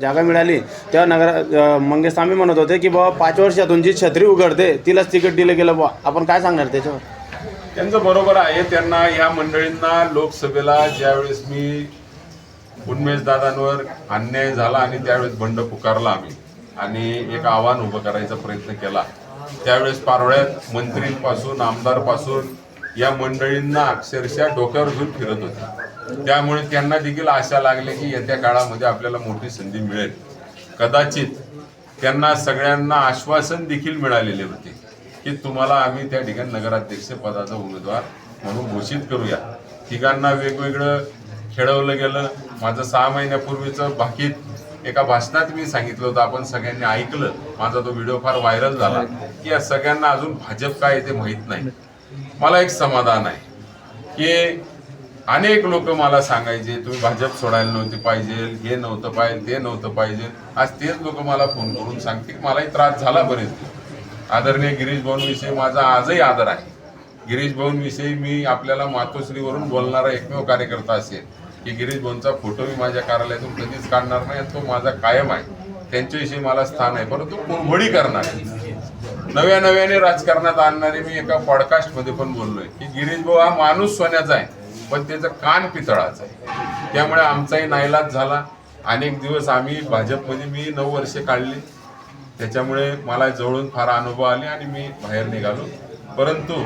जागा मिळाली. तेव्हा नगर मंगेश स्वामी म्हणत होते की बाबा पाच वर्षातून जी छत्री उघडते तिलाच तिकीट दिलं गेलं बुवा. आपण काय सांगणार त्याच्यावर? त्यांचं बरोबर आहे. त्यांना या मंडळींना लोकसभेला ज्यावेळेस मी उन्मेश दादांवर अन्याय झाला आणि त्यावेळेस बंड पुकारला आम्ही आणि एक आव्हान उभं करायचा प्रयत्न केला त्यावेळेस पारोळ्यात मंत्रीपासून आमदारपासून या मंडळींना अक्षरशः डोक्यावर घेऊन फिरत होते. त्यामुळे त्यांना देखील आशा लागली की येत्या काळामध्ये आपल्याला मोठी संधी मिळेल. कदाचित त्यांना सगळ्यांना आश्वासन देखील मिळालेले होते की तुम्हाला आम्ही त्या ठिकाणी नगराध्यक्ष पदाचा उमेदवार म्हणून घोषित करूया. ठिकाणना वेगवेगळं खेळवलं गेलं. माझं सहा महिन्यापूर्वीचं भाकीत एका भाषणात मी सांगितलं होतं. आपण सगळ्यांनी ऐकलं. माझा तो व्हिडिओ फार व्हायरल झाला. की या सगळ्यांना अजून भाजप काय ते माहीत नाही. मला एक समाधान आहे की अनेक लोक मला सांगायचे तुम्ही भाजप सोडायला नव्हते पाहिजे हे नव्हतं पाहिजे ते नव्हतं पाहिजे. आज तेच लोक मला फोन करून सांगते की मलाही त्रास झाला बरेच आदरणीय गिरीश भाऊंविषयी माझा आजही आदर आहे. गिरीश भाऊंविषयी मी आपल्याला मातोश्रीवरून बोलणारा एकमेव कार्यकर्ता असेल की गिरीश भाऊंचा फोटो मी माझ्या कार्यालयातून कधीच काढणार नाही तो माझा कायम आहे. त्यांच्याविषयी मला स्थान आहे परंतु कुरघोडी करणार. नव्या नव्याने राजकारणात आणणारे मी एका पॉडकास्टमध्ये पण बोललोय की गिरीश भाऊ हा माणूस सोन्याचा आहे. पण त्याचं कान पितळाचं आहे. त्यामुळे आमचाही नाईलाज झाला. अनेक दिवस आम्ही भाजपमध्ये मी नऊ वर्षे काढली. त्याच्यामुळे मला जवळून फार अनुभव आले आणि मी बाहेर निघालो. परंतु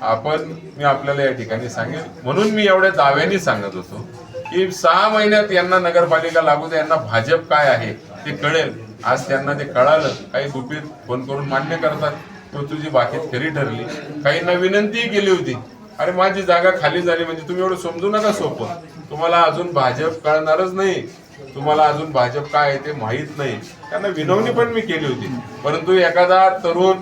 आपण मी आपल्याला या ठिकाणी सांगेल म्हणून मी एवढ्या दाव्याने सांगत होतो की सहा महिन्यात यांना नगरपालिका लागू दे यांना भाजप काय आहे ते कळेल. आज त्यांना ते कळालं. काही गुपित फोन करून मान्य करतात. तो तुझी बाकीत खरी ठरली. काहींना विनंतीही केली होती. अरे माझी जागा खाली झाली म्हणजे तुम्ही एवढं समजू नका सोपं. तुम्हाला अजून भाजप कळणारच नाही. तुम्हाला अजून भाजप काय आहे ते माहीत नाही. त्यांना विनवणी पण मी केली होती. परंतु एखादा तरुण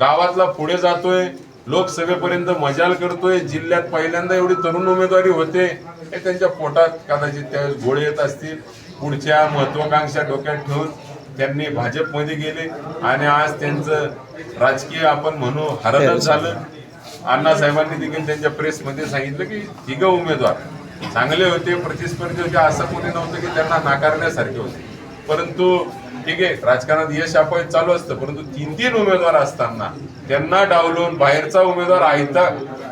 गावातला पुढे जातोय लोकसभेपर्यंत मजाल करतोय जिल्ह्यात पहिल्यांदा एवढी तरुण उमेदवारी होते हे त्यांच्या पोटात कदाचित त्यावेळेस गोळे येत असतील. पुढच्या महत्वाकांक्षा डोक्यात ठेवून त्यांनी भाजपमध्ये गेले. आणि आज त्यांचं राजकीय आपण म्हणू हरणच झालं. अण्णासाहेबांनी देखील त्यांच्या प्रेसमध्ये सांगितलं की तिघ उमेदवार. चांगले होते प्रतिस्पर्धी होते असं कोणी नव्हतं की त्यांना नाकारण्यासारखे होते. परंतु ठीक आहे राजकारणात यश अपयश चालू असतं परंतु तीन तीन उमेदवार असताना त्यांना डावलून बाहेरचा उमेदवार आयता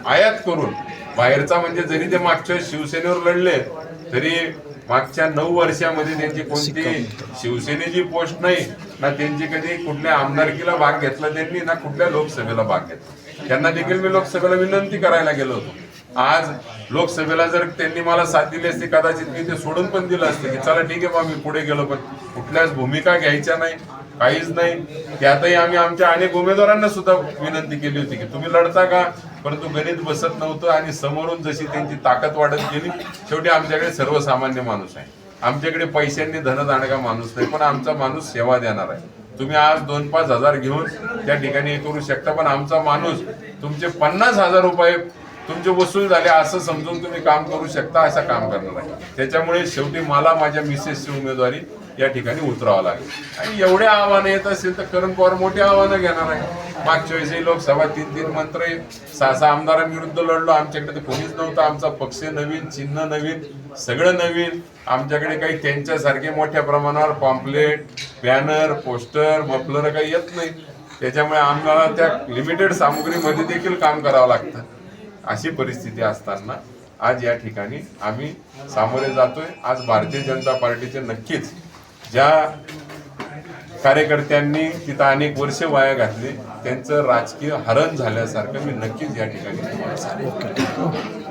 आयात करून बाहेरचा म्हणजे जरी ते मागच्या शिवसेनेवर लढले तरी मागच्या नऊ वर्षामध्ये त्यांची कोणती शिवसेनेची पोस्ट नाही ना त्यांची कधी कुठल्या आमदारकीला भाग घेतला त्यांनी ना कुठल्या लोकसभेला भाग घेतला. त्यांना देखील मी लोकसभेला विनंती करायला गेलो होतो. आज लोकसभेला जर त्यांनी मला साथ दिली असती कदाचित मी ते सोडून पण दिलं असतं की चला ठीक आहे बा मी पुढे गेलो पण कुठल्याच भूमिका घ्यायच्या नाही काहीच नाही. त्यातही आम्ही आमच्या अनेक उमेदवारांना सुद्धा विनंती केली होती की तुम्ही लढता का? परंतु गणित बसत नव्हतं आणि समोरून जशी त्यांची ताकद वाढत गेली शेवटी आमच्याकडे सर्वसामान्य माणूस आहे. आमच्याकडे पैशांनी धनदांडगा माणूस नाही पण आमचा माणूस सेवा देणार आहे. तुम्ही आज दोन पाच हजार घेऊन त्या ठिकाणी करू शकता पण आमचा माणूस तुमचे पन्नास हजार रुपये तुमचे वसूल झाले असं समजून तुम्ही काम करू शकता असं काम करणार आहे. त्याच्यामुळे शेवटी मला माझ्या मिसेसची उमेदवारी या ठिकाणी उतरावं लागेल. आणि एवढे आव्हानं येत असेल तर करण पवार मोठी आव्हानं घेणार आहे. मागच्या वेळेसही लोकसभा तीन तीन मंत्री सहा सहा आमदारांविरुद्ध लढलो. आमच्याकडे तर कोणीच नव्हतं. आमचा पक्ष नवीन चिन्ह नवीन सगळं नवीन. आमच्याकडे काही त्यांच्यासारखे मोठ्या प्रमाणावर पॉम्पलेट बॅनर पोस्टर मफलर काही येत नाही. त्याच्यामुळे आम्हाला त्या लिमिटेड सामुग्रीमध्ये देखील काम करावं लागतं. अशी परिस्थिती असताना आज या ठिकाणी आम्ही सामोरे जातोय आज भारतीय जनता पार्टीचे नक्कीच ज्या कार्यकर्त्यांनी तिथं अनेक वर्ष वाया घातले त्यांचं राजकीय हरण झाल्यासारखं मी नक्कीच या ठिकाणी तुम्हाला सांगेन.